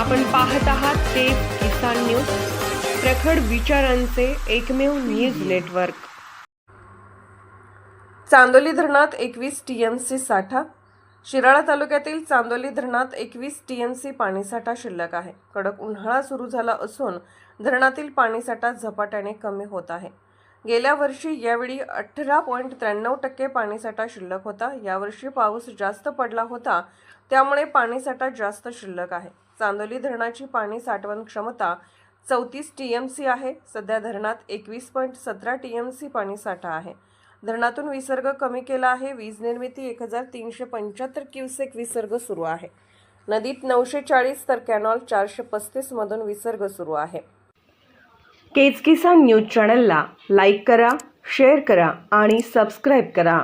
आपण पाहत आहात ते किसान न्यूज प्रखड विचारांचे एकमेव न्यूज नेटवर्क. चांदोली धरणात एकवीस टीएमसी साठा शिराळा तालुक्यातील चांदोली धरणात एकवीस टीएमसी पाणीसाठा शिल्लक आहे. कडक उन्हाळा सुरू झाला असून धरणातील पाणीसाठा झपाट्याने कमी होत आहे. गेल्या वर्षी यावेळी अठरा पॉईंट त्र्याण्णव टक्के पाणीसाठा शिल्लक होता. यावर्षी पाऊस जास्त पडला होता त्यामुळे पाणीसाठा जास्त शिल्लक आहे. चांदोली धरणाची पाणी साठवण क्षमता चौतीस टी एम सी आहे. सध्या धरणात एकवीस पॉईंट सतरा टी एम सी पाणीसाठा आहे. धरणातून विसर्ग कमी केला आहे. वीज निर्मिती एक हजार तीनशे पंच्याहत्तर क्युसेक विसर्ग सुरू आहे. नदीत नऊशे चाळीस तर कॅनॉल चारशे पस्तीसमधून विसर्ग सुरू आहे. केज किसान न्यूज चॅनलला लाईक करा शेअर करा आणि सबस्क्राईब करा.